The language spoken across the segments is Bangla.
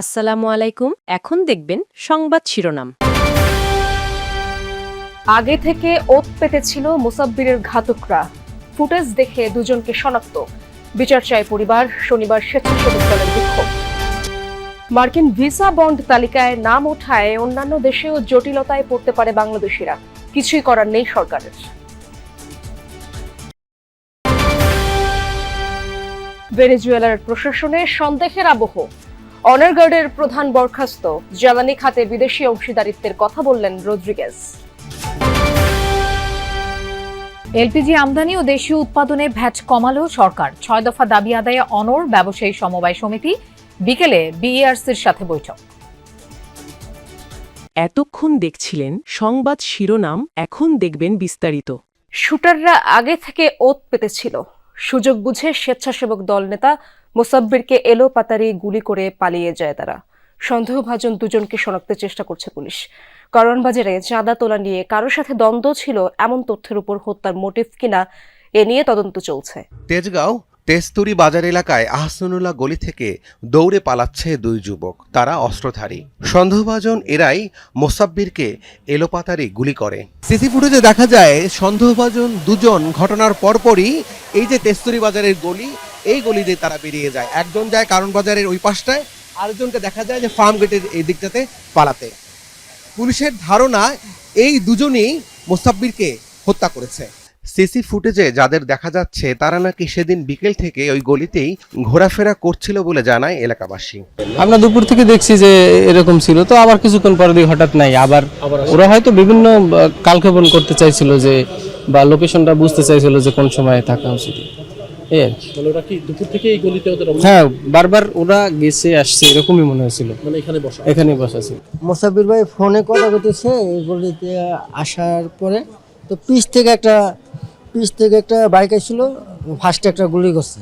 আসসালামু আলাইকুম। এখন দেখবেন সংবাদ শিরোনাম। আগে থেকে ওত পেতেছিল মুসাব্বিরের ঘাতকরা। ফুটেজ দেখে দুজনকে শনাক্ত। বিচার চায় পরিবার, শনিবার স্বেচ্ছাসেবক দলের বিক্ষোভ। মার্কিন ভিসা বন্ড তালিকায় নাম ওঠায় অন্যান্য দেশেও জটিলতায় পড়তে পারে বাংলাদেশিরা। কিছুই করার নেই সরকারের। ভেনেজুয়েলার প্রশাসনে সন্দেহের আবহ। অনারগার্ডের প্রধান বরখাস্ত। জ্বালানি খাতে বিদেশি অংশীদারিত্বের কথা বললেন রদ্রিগেজ। এলপিজি আমদানি ও দেশীয় উৎপাদনে ভ্যাট কমালো সরকার। ছয় দফা দাবি আদায়ে অনর ব্যবসায়ী সমবায় সমিতি বিকেলে বিইআরসির সাথে বৈঠক। এতক্ষণ দেখছিলেন সংবাদ শিরোনাম এখন দেখবেন বিস্তারিত। শুটাররা আগে থেকে ওত পেতেছিল। সুযোগ বুঝে স্বেচ্ছাসেবক দল নেতা মোসাব্বিরকে এলো পাতারি গুলি করে পালিয়ে যায় তারা। সন্দেহভাজন দুজনকে শনাক্তের চেষ্টা করছে পুলিশ। করণবাজারে চাঁদা তোলা নিয়ে কারোর সাথে দ্বন্দ্ব ছিল এমন তথ্যের উপর হত্যার মোটিভ কিনা, এ নিয়ে তদন্ত চলছে। তেজগাঁও তেস্তুরি বাজার এলাকায় আহসানুল্লাহ গলি থেকে দৌড়ে পালাচ্ছে দুই যুবক। তারা অস্ত্রধারী। সন্দেহভাজন এরাই মোসাব্বিরকে এলোপাতারি গুলি করে। সিসি ফুটেজে দেখা যায়, সন্দেহভাজন দুজন ঘটনার পরপরই এই যে তেস্তুরি বাজারের গলি, এই গলি দিয়ে তারা বেরিয়ে যায়। একজন যায় কারণ বাজারের ওই পাশটায়, আরেকজনকে দেখা যায় যে ফার্ম গেটের এই দিকটাতে পালাতে। পুলিশের ধারণা, এই দুজনই মোসাব্বিরকে হত্যা করেছে। সিসি ফুটেজে যাদের দেখা যাচ্ছে তারা নাকি সেদিন বিকেল থেকে ওই গলিতেই ঘোরাফেরা করছিল বলে জানায় এলাকাবাসী। আমরা দুপুর থেকে দেখছি যে এরকম ছিল তো আবার কিছুক্ষণ পরে দেখি হঠাৎ নাই। আবার ওরা হয়তো বিভিন্ন কালক্ষেপণ করতে চাইছিল যে বা লোকেশনটা বুঝতে চাইছিল যে কোন সময় থাকা উচিত। গলিতে? হ্যাঁ বারবার ওরা গেছে আসছে এরকমই মনে হয়েছিল। মানে এখানে বসা? ছিল। মোসাব্বির ভাই ফোনে কথা বলতেছে এগুলিতে আসার পরে। তো পিস থেকে একটা পিস থেকে একটা বাইক আসছিল, ফার্স্টে একটা গুলি করছে।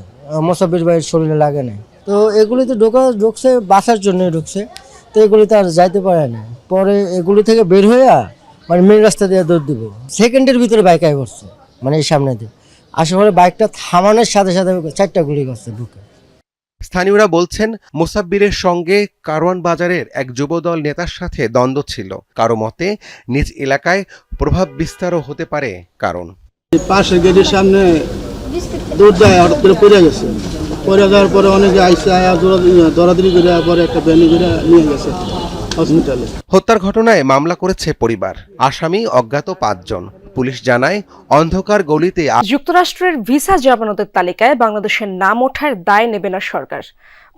মোসাব্বির ভাইয়ের শরীরে লাগে না তো এগুলিতে ঢোকা, ঢুকছে বাসার জন্য ঢুকছে। তো এগুলিতে আর যাইতে পারে না। পরে এগুলি থেকে বের হয়ে মানে মেন রাস্তা দিয়ে দৌড় দিব। সেকেন্ডের ভিতরে বাইক আই করছে মানে এই সামনে দিয়ে। আসার পরে বাইকটা থামানোর সাথে সাথে চারটা গুলি করছে ঢুকে। স্থানীয়রা বলছেন, মোসাব্বিরের সঙ্গে কারওয়ান বাজারের এক যুবদল নেতার সাথে দ্বন্দ্ব ছিল। কারও মতে, নিজ এলাকায় প্রভাব বিস্তারও হতে পারে কারণ। পাশের গেটের সামনে দৌড় দেয় হঠাৎ করে পড়ে গেছে। পড়ে যাওয়ার পরে অনেকে আইসে আয়া দৌড়াদৌড়ি করে পরে একটা ভ্যানি করে নিয়ে গেছে হসপিটালে হত্যার ঘটনায় মামলা করেছে পরিবার। আসামি অজ্ঞাত পাঁচজন। পুলিশ জানায় অন্ধকার গলিতে যুক্তরাষ্ট্রের ভিসা জামানতের তালিকায় বাংলাদেশের নাম ওঠার দায় নেবে না সরকার।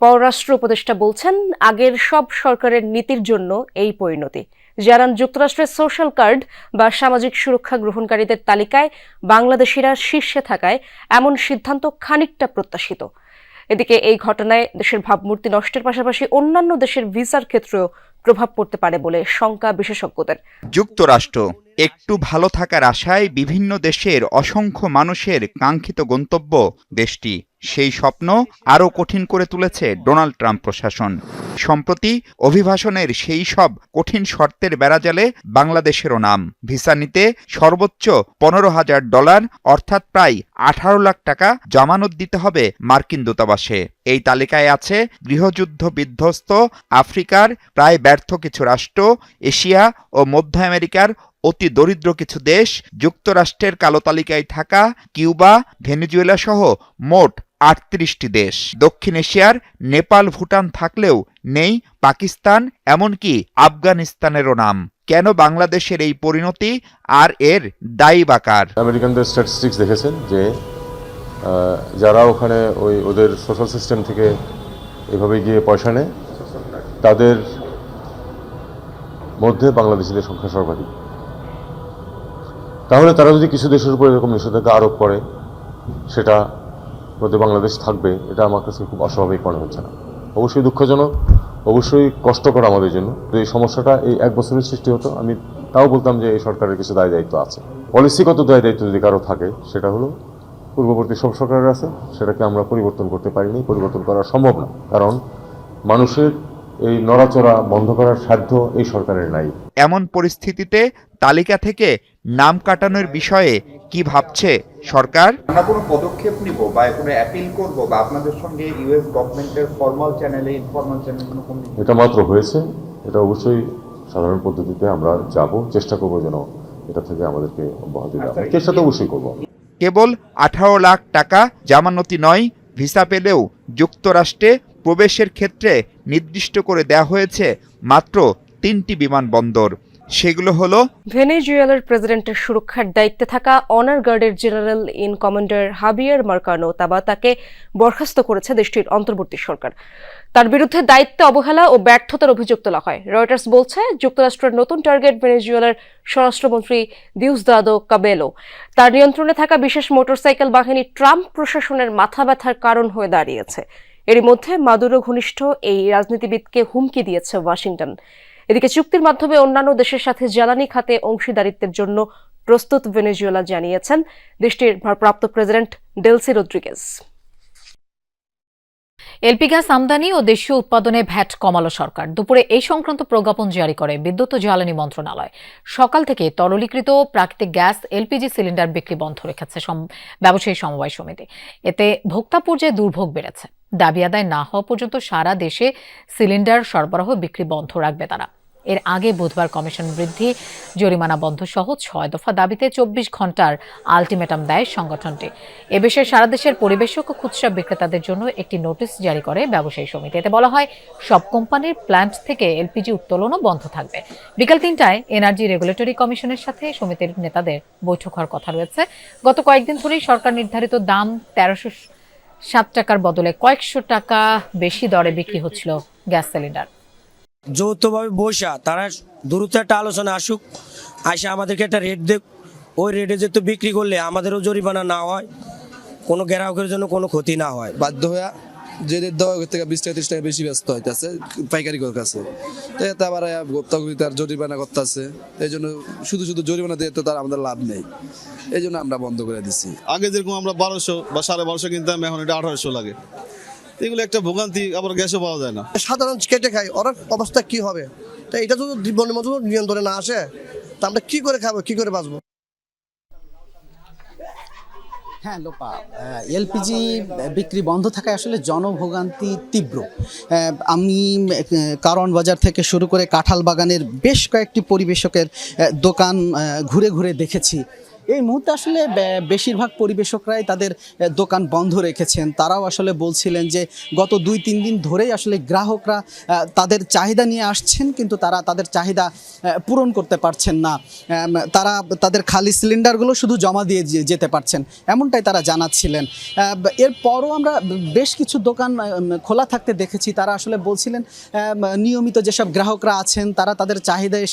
পররাষ্ট্র উপদেষ্টা বলছেন আগের সব সরকারের নীতির জন্য এই পরিণতি। যারা যুক্তরাষ্ট্রের সোশ্যাল কার্ড বা সামাজিক সুরক্ষা গ্রহণকারীদের তালিকায় বাংলাদেশিরা শীর্ষে থাকায় এমন সিদ্ধান্ত খানিকটা প্রত্যাশিত। এদিকে এই ঘটনায় দেশের ভাবমূর্তি নষ্টের পাশাপাশি অন্যান্য দেশের ভিসার ক্ষেত্রেও প্রভাব পড়তে পারে বলে শঙ্কা বিশেষজ্ঞদের। যুক্তরাষ্ট্র একটু ভালো থাকার আশায় বিভিন্ন দেশের অসংখ্য মানুষের কাঙ্ক্ষিত গন্তব্য দেশটি সেই স্বপ্ন আরও কঠিন করে তুলেছে ডোনাল্ড ট্রাম্প প্রশাসন। সম্প্রতি অভিভাষণের সেই সব কঠিন শর্তের বেড়াজালে বাংলাদেশেরও নাম। ভিসা নিতে সর্বোচ্চ পনেরো হাজার ডলার, অর্থাৎ প্রায় আঠারো লাখ টাকা জামানত দিতে হবে মার্কিন দূতাবাসে। এই তালিকায় আছে গৃহযুদ্ধ বিধ্বস্ত আফ্রিকার, প্রায় ব্যর্থ কিছু রাষ্ট্র, এশিয়া ও মধ্য আমেরিকার অতি দরিদ্র কিছু দেশ, যুক্তরাষ্ট্রের কালো তালিকায় থাকা কিউবা, ভেনেজুয়েলা সহ মোট আটত্রিশটি দেশ। দক্ষিণ এশিয়ার নেপাল, ভুটান থাকলেও নেই পাকিস্তান, এমনকি আফগানিস্তানেরও নাম। কেন বাংলাদেশের এই পরিণতি আর এর দায়ী বাকার আমেরিকানদের স্ট্যাটিস্টিক্স দেখেছেন যে যারা ওখানে ওই ওদের সোশ্যাল সিস্টেম থেকে এভাবে গিয়ে পয়সা নেয়, তাদের মধ্যে বাংলাদেশিদের সংখ্যা সর্বাধিক। তাহলে তারা যদি কিছু দেশের উপর এরকম নিষেধাজ্ঞা আরোপ করে, সেটা মধ্যে বাংলাদেশ থাকবে, এটা আমার কাছে খুব অস্বাভাবিক মনে হচ্ছে না। অবশ্যই দুঃখজনক, অবশ্যই কষ্টকর আমাদের জন্য। তো এই সমস্যাটা এই এক বছরের সৃষ্টি হতো, আমি তাও বলতাম যে এই সরকারের কিছু দায় দায়িত্ব আছে। পলিসিগত দায় দায়িত্ব যদি কারও থাকে, সেটা হলো পূর্ববর্তী সব সরকারের আছে, সেটাকে আমরা পরিবর্তন করতে পারিনি, পরিবর্তন করা সম্ভব না। কারণ মানুষের এই নড়াচড়া বন্ধ করার সাধ্য এই সরকারের নাই। এমন পরিস্থিতিতে তালিকা থেকে নাম কাটানোর বিষয়ে কি ভাবছে সরকার? আমরা কোনো পদক্ষেপ নিব বা কোনো অ্যাপিল করব বা আপনাদের সঙ্গে ইউএস গভর্নমেন্টের ফর্মাল চ্যানেলে ইনফর্মাল চ্যানেলে কোনো এটা মাত্র হয়েছে। এটা অবশ্যই সাধারণ পদ্ধতিতে আমরা যাব। চেষ্টা করব যেন এটা থেকে আমাদেরকে অব্যাহতি দেওয়া হয়। চেষ্টা তো অবশ্যই করব। কেবল আঠারো লাখ টাকা জামানতি নয় ভিসা পেলেও যুক্তরাষ্ট্রে প্রবেশের ক্ষেত্রে নির্দিষ্ট করে দেয়া হয়েছে মাত্র তিনটি বিমানবন্দর। সেগুলো হলো ভেনেজুয়েলার প্রেসিডেন্টের সুরক্ষার দায়িত্বে থাকা অনার গার্ডের general in commander Javier Marcano তাবাতাকে বরখাস্ত করেছে দেশটির অন্তর্বর্তী সরকার। তার বিরুদ্ধে দায়িত্ব, অবহেলা ও ব্যর্থতার অভিযোগ তোলা হয়। রয়টার্স বলছে, যুক্তরাষ্ট্রের নতুন টার্গেট ভেনেজুয়েলার স্বরাষ্ট্রমন্ত্রী দিউসদাদো কাবেলো। তার নিয়ন্ত্রণে থাকা বিশেষ মোটরসাইকেল বাহিনী ট্রাম্প প্রশাসনের মাথা ব্যথার কারণ হয়ে দাঁড়িয়েছে। এরই মধ্যে মাদুরো ঘনিষ্ঠ এই রাজনীতিবিদকে হুমকি দিয়েছে ওয়াশিংটন। এদিকে চুক্তির মাধ্যমে অন্যান্য দেশের সাথে জ্বালানি খাতে অংশীদারিত্বের জন্য প্রস্তুত ভেনেজুয়েলা জানিয়েছেন দেশটির ভারপ্রাপ্ত president Delcy Rodriguez LP gas আমদানি ও দেশীয় উৎপাদনে ভ্যাট কমালো সরকার। দুপুরে এই সংক্রান্ত প্রজ্ঞাপন জারি করে বিদ্যুৎ ও জ্বালানি মন্ত্রণালয়। সকাল থেকে তরলীকৃত প্রাকৃতিক গ্যাস, এলপিজি সিলিন্ডার বিক্রি বন্ধ রেখেছে ব্যবসায়ী সমবায় সমিতি। এতে ভোক্তা পর্যায়ে দুর্ভোগ বেড়েছে। দাবি আদায় না হওয়া পর্যন্ত সারা দেশে সিলিন্ডার সরবরাহ বিক্রি বন্ধ রাখবে তারা। এর আগে বুধবার কমিশন বৃদ্ধি জরিমানা বন্ধ সহ ছয় দফা দাবিতে চব্বিশ ঘণ্টার আলটিমেটাম দেয় সংগঠনটি। এ বিষয়ে সারা দেশের পরিবেশক ও খুচরা বিক্রেতাদের জন্য একটি নোটিশ জারি করে ব্যবসায়ী সমিতি। এতে বলা হয়, সব কোম্পানির প্ল্যান্ট থেকে এলপিজি উত্তোলনও বন্ধ থাকবে। বিকাল তিনটায় এনার্জি রেগুলেটরি কমিশনের সাথে সমিতির নেতাদের বৈঠক হওয়ার কথা রয়েছে। গত কয়েকদিন ধরেই সরকার নির্ধারিত দাম তেরোশো সাত টাকার বদলে কয়েকশো টাকা বেশি দরে বিক্রি হচ্ছিল গ্যাস সিলিন্ডার। যৌথভাবে বসা তারা দ্রুত একটা আলোচনা আসুক আসে আমাদেরকে একটা রেট দেখ ওই রেটে যেহেতু বিক্রি করলে আমাদেরও জরিমানা না হয় কোনো গ্রাহকের জন্য কোনো ক্ষতি না হয়। বাধ্য হয়ে যে দেওয়া থেকে বিশ টাকা ত্রিশ টাকা বেশি ব্যস্ত হইতেছে পাইকারি কর কাছে তো এতে আবার গোপ্তাগুলি তার জরিমানা করতেছে। এই জন্য শুধু শুধু জরিমানা দিয়ে তো তার আমাদের লাভ নেই। এই জন্য আমরা বন্ধ করে দিচ্ছি আগে যেরকম আমরা বারোশো বা সাড়ে বারোশো কিনতাম এখন এটা আঠারোশো লাগে। এগুলো একটা ভোগান্তি আবার গ্যাসও পাওয়া যায় না। সাধারণ কেটে খাই ওর অবস্থা কি হবে? তো এটা তো জীবনের মতো নিয়ন্ত্রণে না আসে তা আমরা কি করে খাব কি করে বাঁচবো? হ্যাঁ লোপা। এলপিজি বিক্রি বন্ধ থাকায় আসলে জনভোগান্তি তীব্র। আমি কারণ বাজার থেকে শুরু করে কাঁঠাল বাগানের বেশ কয়েকটি পরিবেশকের দোকান ঘুরে ঘুরে দেখেছি। এই মুহূর্তে আসলে বেশিরভাগ পরিবেশকরাই তাদের দোকান বন্ধ রেখেছেন। তারাও আসলে বলছিলেন যে, গত দুই, তিন দিন ধরেই আসলে গ্রাহকরা তাদের চাহিদা নিয়ে আসছেন, কিন্তু তারা তাদের চাহিদা পূরণ করতে পারছেন না। তারা তাদের খালি সিলিন্ডারগুলো শুধু জমা দিয়ে যেতে পারছেন, এমনটাই তারা জানাচ্ছিলেন। এরপরও আমরা বেশ কিছু দোকান খোলা থাকতে দেখেছি। তারা আসলে বলছিলেন নিয়মিত যেসব গ্রাহকরা আছেন, তারা তাদের চাহিদা